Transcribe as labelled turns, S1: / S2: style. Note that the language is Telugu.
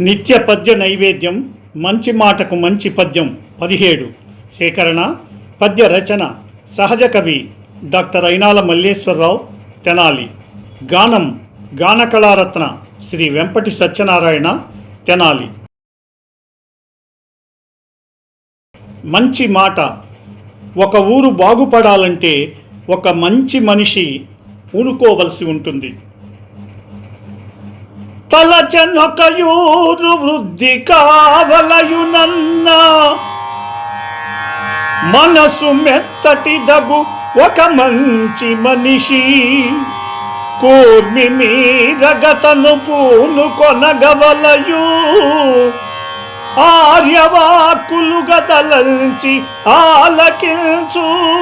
S1: నిత్య పద్య నైవేద్యం మంచి మాటకు మంచి పద్యం పదిహేడు. సేకరణ పద్య రచన సహజ కవి డాక్టర్ అయినాల మల్లేశ్వరరావు తెనాలి. గానం గానకళారత్న శ్రీ వెంపటి సత్యనారాయణ తెనాలి. మంచి మాట. ఒక ఊరు బాగుపడాలంటే ఒక మంచి మనిషి పూనుకోవలసి ఉంటుంది. తలచనొకయూరు వృద్ధి కావలయునన్న మనసు మెత్తటి దగు ఒక మంచి మనిషి. కూర్మి మీరగతను పూను కొనగవలయు. ఆర్యవాకులు గతలంచి ఆలకించు.